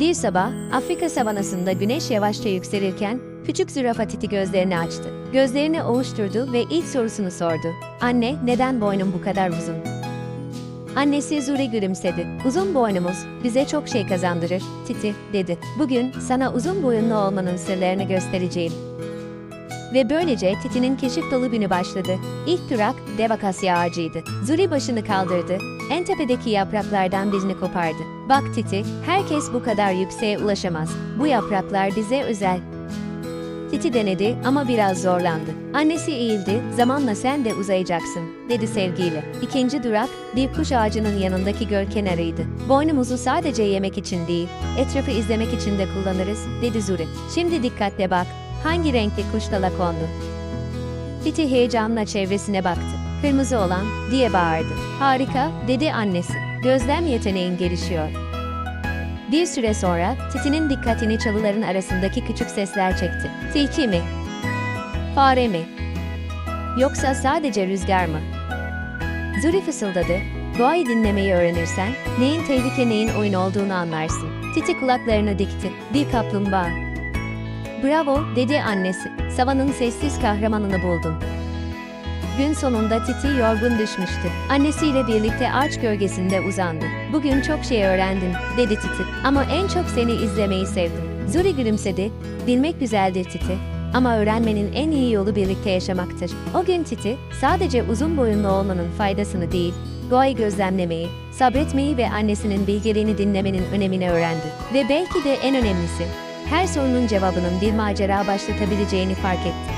Bir sabah, Afrika savanasında güneş yavaşça yükselirken, küçük zürafa Titi gözlerini açtı. Gözlerini ovuşturdu ve ilk sorusunu sordu. Anne, neden boynum bu kadar uzun? Annesi Zuri gülümsedi. Uzun boynumuz bize çok şey kazandırır, Titi, dedi. Bugün sana uzun boyunlu olmanın sırlarını göstereceğim. Ve böylece Titi'nin keşif dolu günü başladı. İlk durak dev akasya ağacıydı. Zuri başını kaldırdı. En tepedeki yapraklardan birini kopardı. Bak Titi, herkes bu kadar yükseğe ulaşamaz. Bu yapraklar bize özel. Titi denedi ama biraz zorlandı. Annesi eğildi, zamanla sen de uzayacaksın, dedi sevgiyle. İkinci durak, bir kuş ağacının yanındaki göl kenarıydı. Boynumuzu sadece yemek için değil, etrafı izlemek için de kullanırız, dedi Zuri. Şimdi dikkatle bak, hangi renkli kuş kondu? Titi heyecanla çevresine baktı. Kırmızı olan, diye bağırdı. Harika, dedi annesi. Gözlem yeteneğin gelişiyor. Bir süre sonra Titi'nin dikkatini çalıların arasındaki küçük sesler çekti. Tilki mi? Fare mi? Yoksa sadece rüzgar mı? Zuri fısıldadı. Doğayı dinlemeyi öğrenirsen, neyin tehlike neyin oyun olduğunu anlarsın. Titi kulaklarını dikti. Bir kaplumbağa. Bravo, dedi annesi. Savanın sessiz kahramanını buldun. Gün sonunda Titi yorgun düşmüştü. Annesiyle birlikte ağaç gölgesinde uzandı. Bugün çok şey öğrendim, dedi Titi. Ama en çok seni izlemeyi sevdim. Zuri gülümsedi. Bilmek güzeldir Titi. Ama öğrenmenin en iyi yolu birlikte yaşamaktır. O gün Titi, sadece uzun boyunlu olmanın faydasını değil, doğayı gözlemlemeyi, sabretmeyi ve annesinin bilgeliğini dinlemenin önemini öğrendi. Ve belki de en önemlisi, her sorunun cevabının bir macera başlatabileceğini fark etti.